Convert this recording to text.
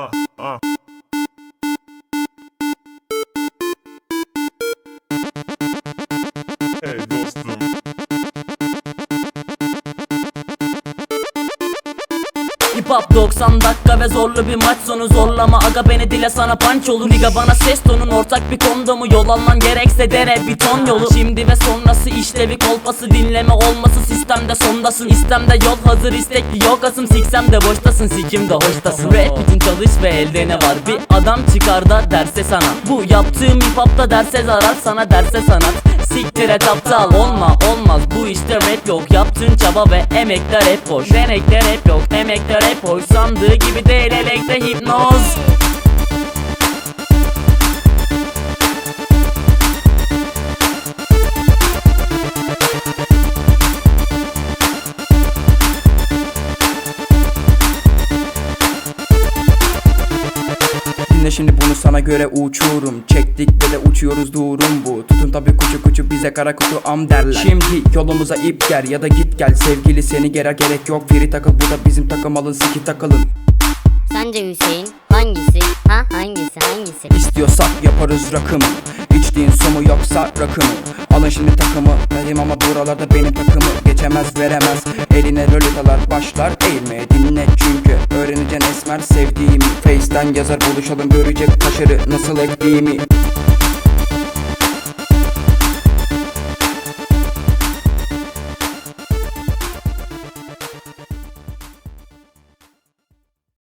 Oh. Hop 90 dakika ve zorlu bir maç sonu. Zorlama Aga beni dile sana punch olur Liga bana ses tonun ortak bir konuda mı Yol alman gerekse dere bir ton yolu. Şimdi ve sonrası işlevi kolpası. Dinleme olması Sistemde sondasın. İstemde yol hazır istekli yok asım Siksem de boştasın sikim de hoştasın. Rap için çalış ve elde ne var? Bir adam çıkar da derse sana Bu yaptığım hip hopta derse zarar sana derse sanat Siktir et aptal olma olmaz. Bu işte rap yok. Yaptığın çaba ve emekler hep boş. Denekte rap yok emekler hep boş. Sandığı gibi değil elekte hipnoz Dinle şimdi bunu sana göre uçurum. Çektik ve de uçuyoruz durum bu. Tutun tabi kuçu kuçu bize kara kutu am derler. Şimdi yolumuza ip ger ya da git gel. Sevgili seni gerer gerek yok. Biri takıl bu da bizim takım alın siki takılın. Sence Hüseyin hangisi? Ha hangisi hangisi? İstiyorsak yaparız rakımı İçtiğin su mu yoksa rakımı Alın şimdi takımı. Benim ama buralarda benim takımı. Geçemez veremez. Eline lolitalar başlar. Eğilmeye Dinle çünkü. Öğreneceksin esmer sevdiğimi Face'ten yazar buluşalım görecek taşırı nasıl ektiğimi